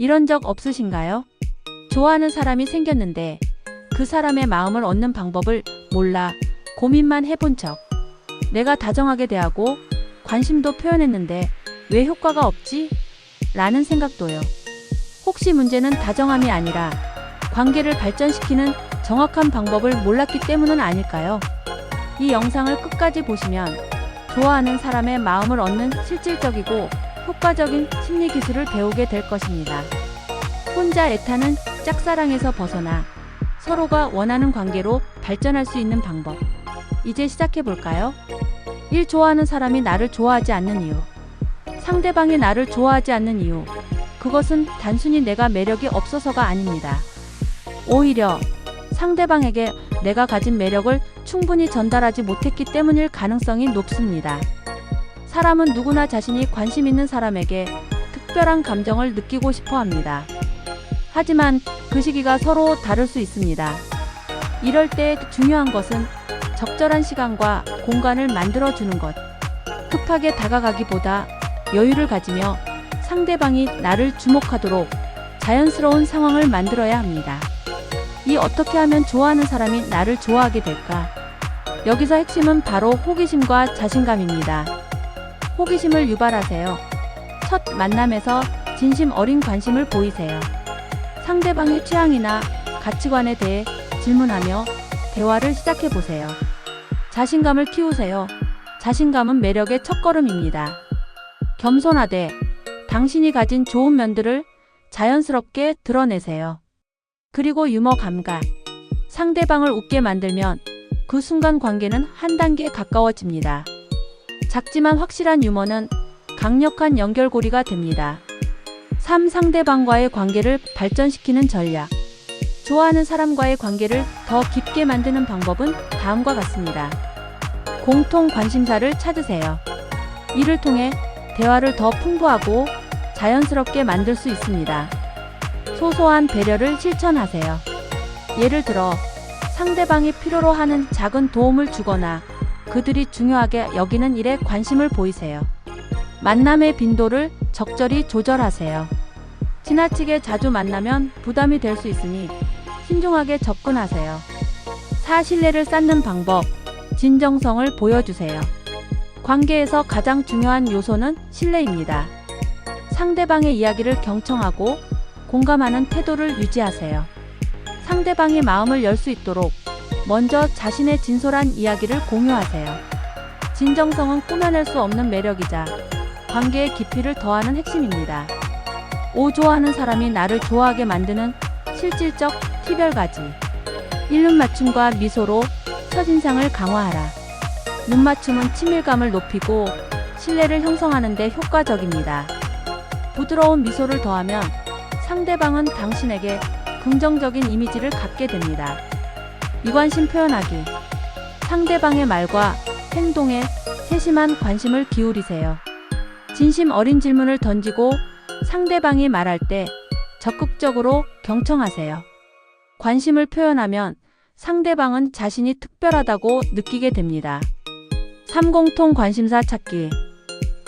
이런 적 없으신가요? 좋아하는 사람이 생겼는데 그 사람의 마음을 얻는 방법을 몰라 고민만 해본 척. 내가 다정하게 대하고 관심도 표현했는데 왜 효과가 없지? 라는 생각도요. 혹시 문제는 다정함이 아니라 관계를 발전시키는 정확한 방법을 몰랐기 때문은 아닐까요? 이 영상을 끝까지 보시면 좋아하는 사람의 마음을 얻는 실질적이고 효과적인 심리 기술을 배우게 될 것입니다. 혼자 애타는 짝사랑에서 벗어나 서로가 원하는 관계로 발전할 수 있는 방법. 이제 시작해 볼까요? 1. 좋아하는 사람이 나를 좋아하지 않는 이유. 상대방이 나를 좋아하지 않는 이유. 그것은 단순히 내가 매력이 없어서가 아닙니다. 오히려 상대방에게 내가 가진 매력을 충분히 전달하지 못했기 때문일 가능성이 높습니다. 사람은 누구나 자신이 관심 있는 사람에게 특별한 감정을 느끼고 싶어 합니다. 하지만 그 시기가 서로 다를 수 있습니다. 이럴 때 중요한 것은 적절한 시간과 공간을 만들어 주는 것. 급하게 다가가기보다 여유를 가지며 상대방이 나를 주목하도록 자연스러운 상황을 만들어야 합니다. 이 어떻게 하면 좋아하는 사람이 나를 좋아하게 될까? 여기서 핵심은 바로 호기심과 자신감입니다. 호기심을 유발하세요. 첫 만남에서 진심 어린 관심을 보이세요. 상대방의 취향이나 가치관에 대해 질문하며 대화를 시작해 보세요. 자신감을 키우세요. 자신감은 매력의 첫걸음입니다. 겸손하되 당신이 가진 좋은 면들을 자연스럽게 드러내세요. 그리고 유머 감각. 상대방을 웃게 만들면 그 순간 관계는 한 단계 가까워집니다. 작지만 확실한 유머는 강력한 연결고리가 됩니다. 3. 상대방과의 관계를 발전시키는 전략. 좋아하는 사람과의 관계를 더 깊게 만드는 방법은 다음과 같습니다. 공통 관심사를 찾으세요. 이를 통해 대화를 더 풍부하고 자연스럽게 만들 수 있습니다. 소소한 배려를 실천하세요. 예를 들어, 상대방이 필요로 하는 작은 도움을 주거나 그들이 중요하게 여기는 일에 관심을 보이세요. 만남의 빈도를 적절히 조절하세요. 지나치게 자주 만나면 부담이 될 수 있으니 신중하게 접근하세요. 사신뢰를 쌓는 방법, 진정성을 보여주세요. 관계에서 가장 중요한 요소는 신뢰입니다. 상대방의 이야기를 경청하고 공감하는 태도를 유지하세요. 상대방의 마음을 열 수 있도록 먼저 자신의 진솔한 이야기를 공유하세요. 진정성은 꾸며낼 수 없는 매력이자 관계의 깊이를 더하는 핵심입니다. 5. 좋아하는 사람이 나를 좋아하게 만드는 실질적 팁별 가지. 일눈 맞춤과 미소로 첫인상을 강화하라. 눈 맞춤은 친밀감을 높이고 신뢰를 형성하는 데 효과적입니다. 부드러운 미소를 더하면 상대방은 당신에게 긍정적인 이미지를 갖게 됩니다. 이관심 표현하기. 상대방의 말과 행동에 세심한 관심을 기울이세요. 진심 어린 질문을 던지고 상대방이 말할 때 적극적으로 경청하세요. 관심을 표현하면 상대방은 자신이 특별하다고 느끼게 됩니다. 3. 공통 관심사 찾기.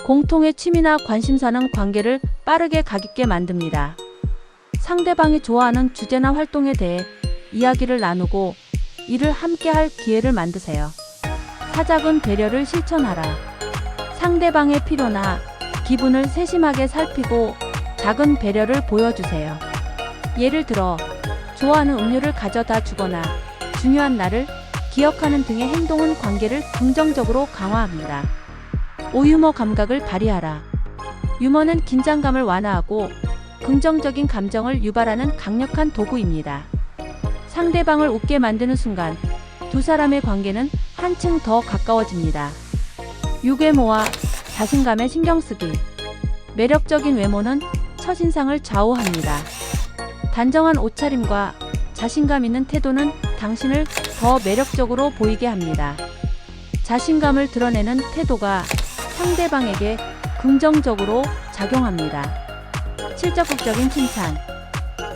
공통의 취미나 관심사는 관계를 빠르게 가깊게 만듭니다. 상대방이 좋아하는 주제나 활동에 대해 이야기를 나누고 이를 함께 할 기회를 만드세요. 사작은 배려를 실천하라. 상대방의 필요나 기분을 세심하게 살피고 작은 배려를 보여주세요. 예를 들어, 좋아하는 음료를 가져다 주거나 중요한 날을 기억하는 등의 행동은 관계를 긍정적으로 강화합니다. 오유머 감각을 발휘하라. 유머는 긴장감을 완화하고 긍정적인 감정을 유발하는 강력한 도구입니다. 상대방을 웃게 만드는 순간 두 사람의 관계는 한층 더 가까워집니다. 유괴모와 자신감에 신경 쓰기. 매력적인 외모는 첫인상을 좌우합니다. 단정한 옷차림과 자신감 있는 태도는 당신을 더 매력적으로 보이게 합니다. 자신감을 드러내는 태도가 상대방에게 긍정적으로 작용합니다. 실적극적인 칭찬.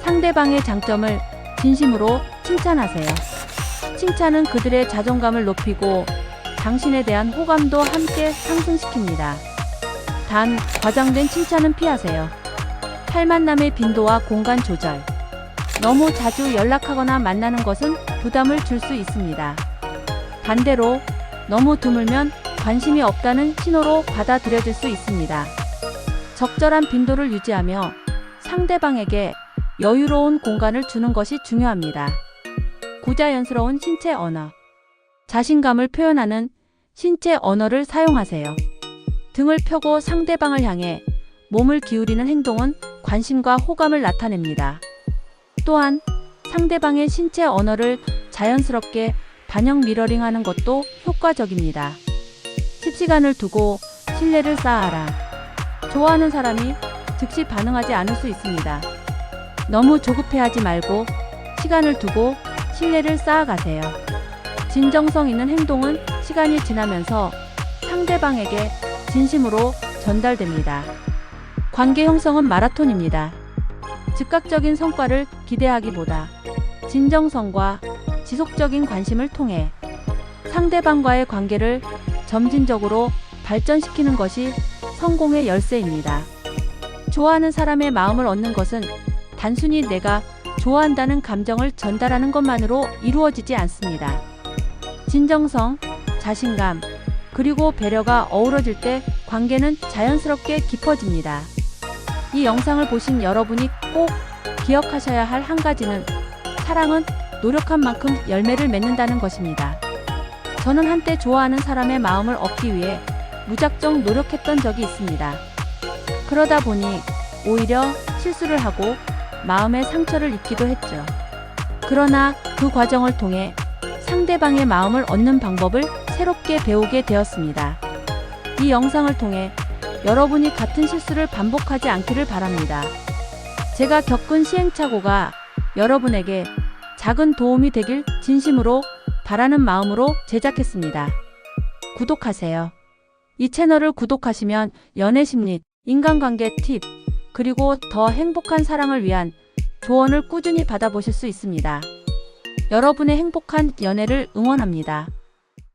상대방의 장점을 진심으로 칭찬하세요. 칭찬은 그들의 자존감을 높이고 당신에 대한 호감도 함께 상승시킵니다. 단, 과장된 칭찬은 피하세요. 탈만남의 빈도와 공간 조절. 너무 자주 연락하거나 만나는 것은 부담을 줄 수 있습니다. 반대로 너무 드물면 관심이 없다는 신호로 받아들여질 수 있습니다. 적절한 빈도를 유지하며 상대방에게 여유로운 공간을 주는 것이 중요합니다. 구자연스러운 신체 언어. 자신감을 표현하는 신체 언어를 사용하세요. 등을 펴고 상대방을 향해 몸을 기울이는 행동은 관심과 호감을 나타냅니다. 또한 상대방의 신체 언어를 자연스럽게 반영 미러링하는 것도 효과적입니다. 십시간을 두고 신뢰를 쌓아라. 좋아하는 사람이 즉시 반응하지 않을 수 있습니다. 너무 조급해하지 말고 시간을 두고 신뢰를 쌓아가세요. 진정성 있는 행동은 시간이 지나면서 상대방에게 진심으로 전달됩니다. 관계 형성은 마라톤입니다. 즉각적인 성과를 기대하기보다 진정성과 지속적인 관심을 통해 상대방과의 관계를 점진적으로 발전시키는 것이 성공의 열쇠입니다. 좋아하는 사람의 마음을 얻는 것은 단순히 내가 좋아한다는 감정을 전달하는 것만으로 이루어지지 않습니다. 진정성, 자신감, 그리고 배려가 어우러질 때 관계는 자연스럽게 깊어집니다. 이 영상을 보신 여러분이 꼭 기억하셔야 할 한 가지는 사랑은 노력한 만큼 열매를 맺는다는 것입니다. 저는 한때 좋아하는 사람의 마음을 얻기 위해 무작정 노력했던 적이 있습니다. 그러다 보니 오히려 실수를 하고 마음의 상처를 입기도 했죠. 그러나 그 과정을 통해 상대방의 마음을 얻는 방법을 새롭게 배우게 되었습니다. 이 영상을 통해 여러분이 같은 실수를 반복하지 않기를 바랍니다. 제가 겪은 시행착오가 여러분에게 작은 도움이 되길 진심으로 바라는 마음으로 제작했습니다. 구독하세요. 이 채널을 구독하시면 연애 심리, 인간관계 팁, 그리고 더 행복한 사랑을 위한 조언을 꾸준히 받아보실 수 있습니다. 여러분의 행복한 연애를 응원합니다.